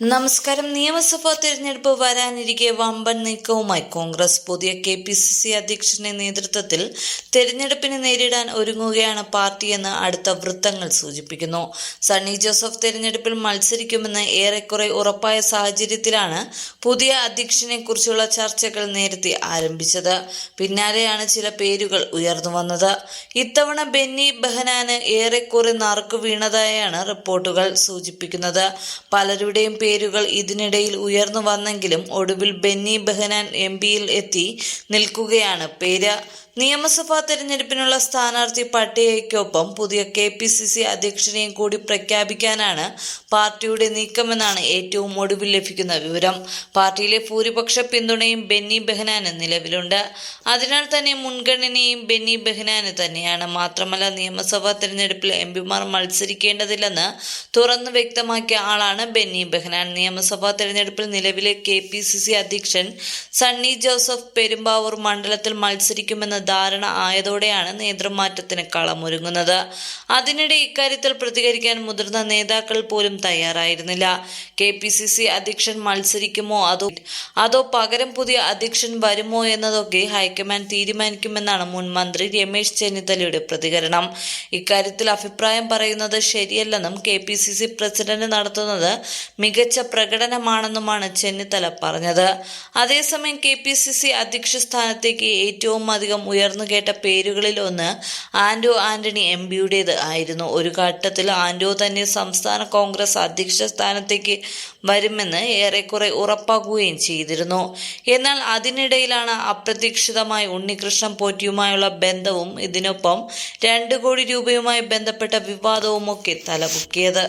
നമസ്കാരം. നിയമസഭാ തെരഞ്ഞെടുപ്പ് വരാനിരിക്കെ വമ്പൻ നീക്കവുമായി കോൺഗ്രസ് പുതിയ കെ പി സി സി അധ്യക്ഷന്റെ നേതൃത്വത്തിൽ തെരഞ്ഞെടുപ്പിനെ നേരിടാൻ ഒരുങ്ങുകയാണ് പാർട്ടിയെന്ന് അടുത്ത വൃത്തങ്ങൾ സൂചിപ്പിക്കുന്നു. സണ്ണി ജോസഫ് തെരഞ്ഞെടുപ്പിൽ മത്സരിക്കുമെന്ന് ഏറെക്കുറെ ഉറപ്പായ സാഹചര്യത്തിലാണ് പുതിയ അധ്യക്ഷനെ കുറിച്ചുള്ള ചർച്ചകൾ നേരത്തെ ആരംഭിച്ചത്. പിന്നാലെയാണ് ചില പേരുകൾ ഉയർന്നു വന്നത്. ഇത്തവണ ബെന്നി ബെഹനാന് ഏറെക്കുറെ നറുക്കു വീണതായാണ് റിപ്പോർട്ടുകൾ സൂചിപ്പിക്കുന്നത്. പലരുടെയും പേരുകൾ ഇതിനിടയിൽ ഉയർന്നു വന്നെങ്കിലും ഒടുവിൽ ബെന്നി ബെഹനാൻ എം പിയിൽ എത്തി നിൽക്കുകയാണ്. പേര് നിയമസഭാ തെരഞ്ഞെടുപ്പിനുള്ള സ്ഥാനാർത്ഥി പട്ടികയ്ക്കൊപ്പം പുതിയ കെ പി സി സി അധ്യക്ഷനെയും കൂടി പ്രഖ്യാപിക്കാനാണ് പാർട്ടിയുടെ നീക്കമെന്നാണ് ഏറ്റവും ഒടുവിൽ ലഭിക്കുന്ന വിവരം. പാർട്ടിയിലെ ഭൂരിപക്ഷ പിന്തുണയും ബെന്നി ബെഹനാന് നിലവിലുണ്ട്. അതിനാൽ തന്നെ മുൻഗണനയും ബെന്നി ബെഹനാന് തന്നെയാണ്. മാത്രമല്ല നിയമസഭാ തെരഞ്ഞെടുപ്പിൽ എം പിമാർ മത്സരിക്കേണ്ടതില്ലെന്ന് തുറന്നു വ്യക്തമാക്കിയ ആളാണ് ബെന്നി ബെഹനാൻ. നിയമസഭാ തെരഞ്ഞെടുപ്പിൽ നിലവിലെ കെ പി സി സി അധ്യക്ഷൻ സണ്ണി ജോസഫ് പെരുമ്പാവൂർ മണ്ഡലത്തിൽ മത്സരിക്കുമെന്ന ധാരണ ആയതോടെയാണ് നേതൃമാറ്റത്തിന് കളമൊരുങ്ങുന്നത് അതിനിടെ ഇക്കാര്യത്തിൽ പ്രതികരിക്കാൻ മുതിർന്ന നേതാക്കൾ പോലും തയ്യാറായിരുന്നില്ല. കെ പി സി സി അധ്യക്ഷൻ മത്സരിക്കുമോ അതോ അതോ പകരം പുതിയ അധ്യക്ഷൻ വരുമോ എന്നതൊക്കെ ഹൈക്കമാൻഡ് തീരുമാനിക്കുമെന്നാണ് മുൻ മന്ത്രി രമേശ് ചെന്നിത്തലയുടെ പ്രതികരണം. ഇക്കാര്യത്തിൽ അഭിപ്രായം പറയുന്നത് ശരിയല്ലെന്നും K P C C president നടത്തുന്നത് മികച്ച പ്രകടനമാണെന്നുമാണ് ചെന്നിത്തല പറഞ്ഞത്. അതേസമയം കെ പി സി സി അധ്യക്ഷ സ്ഥാനത്തേക്ക് ഏറ്റവും അധികം ഉയർന്നു കേട്ട പേരുകളിൽ ഒന്ന് ആന്റോ ആന്റണി എം പിയുടേത് ആയിരുന്നു. ഒരു ഘട്ടത്തിൽ ആന്റോ തന്നെ സംസ്ഥാന കോൺഗ്രസ് അധ്യക്ഷ സ്ഥാനത്തേക്ക് വരുമെന്ന് ഏറെക്കുറെ ഉറപ്പാക്കുകയും ചെയ്തിരുന്നു. എന്നാൽ അതിനിടയിലാണ് അപ്രതീക്ഷിതമായി ഉണ്ണികൃഷ്ണൻ പോറ്റിയുമായുള്ള ബന്ധവും ഇതിനൊപ്പം രണ്ട് കോടി രൂപയുമായി ബന്ധപ്പെട്ട വിവാദവുമൊക്കെ തലപൊക്കിയത്.